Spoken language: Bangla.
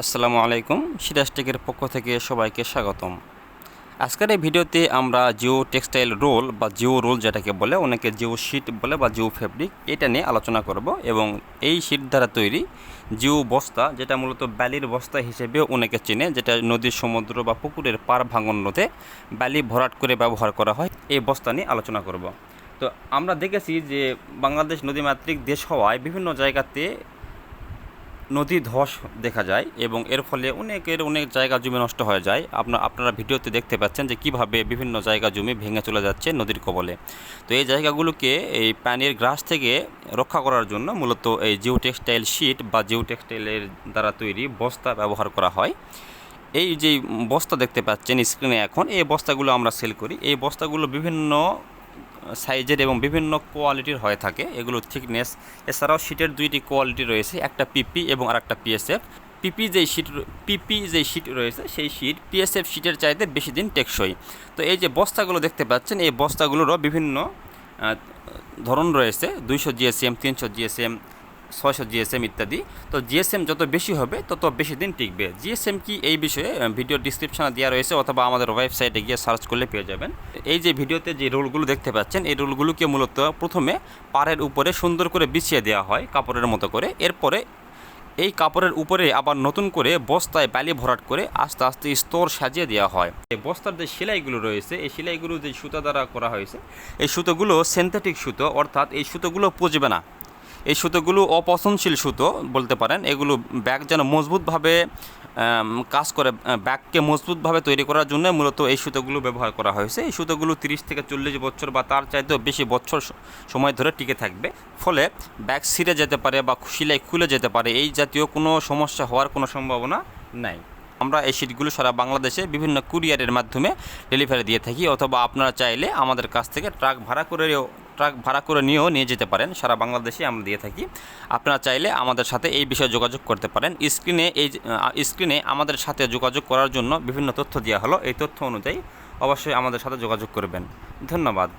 আসসালামু আলাইকুম সিরাজটেকের পক্ষ থেকে সবাইকে স্বাগতম। আজকের এই ভিডিওতে আমরা জিও টেক্সটাইল রোল বা জিও রোল যেটাকে বলে, অনেকে জিও শিট বলে বা জিও ফেব্রিক, এটা নিয়ে আলোচনা করব এবং এই শিট দ্বারা তৈরি জিও বস্তা, যেটা মূলত ব্যালির বস্তা হিসেবে অনেকে চেনে, যেটা নদীর সমুদ্র বা পুকুরের পার ভাঙন নদে ব্যালি ভরাট করে ব্যবহার করা হয়। এই বস্তা নিয়ে আলোচনা করব। তো আমরা দেখেছি যে বাংলাদেশ নদীমাতৃক দেশ হওয়ায় বিভিন্ন জায়গাতে নদী ধস দেখা যায় এবং এর ফলে অনেকের অনেক জায়গা জমি নষ্ট হয়ে যায়। আপনার আপনারা ভিডিওতে দেখতে পাচ্ছেন যে কীভাবে বিভিন্ন জায়গা জমি ভেঙে চলে যাচ্ছে নদীর কবলে। তো এই জায়গাগুলোকে এই পানির গ্রাস থেকে রক্ষা করার জন্য মূলত এই জিও টেক্সটাইল শিট বা জিও টেক্সটাইলের দ্বারা তৈরি বস্তা ব্যবহার করা হয়। এই যে বস্তা দেখতে পাচ্ছেন স্ক্রিনে এখন, এই বস্তাগুলো আমরা সেল করি। এই বস্তাগুলো বিভিন্ন সাইজের এবং বিভিন্ন কোয়ালিটির হয়ে থাকে। এগুলো থিকনেস এছাড়াও শিটের দুইটি কোয়ালিটি রয়েছে, একটা পিপি এবং আরেকটা পিএসএফ পিপি যেই শিট পিপি যেই শিট রয়েছে, সেই শিট পিএসএফ শিটের চাইতে বেশি দিন টেকসই। তো এই যে বস্তাগুলো দেখতে পাচ্ছেন, এই বস্তাগুলোরও বিভিন্ন ধরন রয়েছে। দুইশো জিএসএম তিনশো জিএসএম ছয়শো জিএসএম ইত্যাদি। তো জিএসএম যত বেশি হবে, তত বেশি দিন টিকবে। জিএসএম কি এই বিষয়ে ভিডিও ডিসক্রিপশনে দেওয়া রয়েছে অথবা আমাদের ওয়েবসাইটে গিয়ে সার্চ করলে পেয়ে যাবেন। এই যে ভিডিওতে যে রোলগুলো দেখতে পাচ্ছেন, এই রোলগুলোকে মূলত প্রথমে পাড়ের উপরে সুন্দর করে বিছিয়ে দেওয়া হয় কাপড়ের মতো করে। এরপরে এই কাপড়ের উপরে আবার নতুন করে বস্তায় বালি ভরাট করে আস্তে আস্তে স্তর সাজিয়ে দেওয়া হয়। এই বস্তার যে সেলাইগুলো রয়েছে, এই সেলাইগুলো যে সুতা দ্বারা করা হয়েছে, এই সুতোগুলো সিনথেটিক সুতো, অর্থাৎ এই সুতোগুলো পচবে না। এই সুতোগুলো অপছন্দশীল সুতো বলতে পারেন। এগুলো ব্যাগ যেন মজবুতভাবে কাজ করে ব্যাগকে মজবুতভাবে তৈরি করার জন্য মূলত এই সুতোগুলো ব্যবহার করা হয়েছে। এই সুতোগুলো তিরিশ থেকে চল্লিশ বছর বা তার চাইতেও বেশি বছর সময় ধরে টিকে থাকবে। ফলে ব্যাগ ছিঁড়ে যেতে পারে বা সিলাই খুলে যেতে পারে। এই জাতীয় কোনো সমস্যা হওয়ার কোনো সম্ভাবনা নাই। আমরা এই শিটগুলো সারা বাংলাদেশে বিভিন্ন কুরিয়ারের মাধ্যমে ডেলিভারি দিয়ে থাকি। অথবা আপনারা চাইলে আমাদের কাছ থেকে ট্রাক ভাড়া করেও ট্রাক ভাড়া করে নিয়েও নিয়ে যেতে পারেন। সারা বাংলাদেশে আমরা দিয়ে থাকি। আপনারা চাইলে আমাদের সাথে এই বিষয়ে যোগাযোগ করতে পারেন। স্ক্রিনে এই স্ক্রিনে আমাদের সাথে যোগাযোগ করার জন্য বিভিন্ন তথ্য দেওয়া হলো। এই তথ্য অনুযায়ী অবশ্যই আমাদের সাথে যোগাযোগ করবেন। ধন্যবাদ।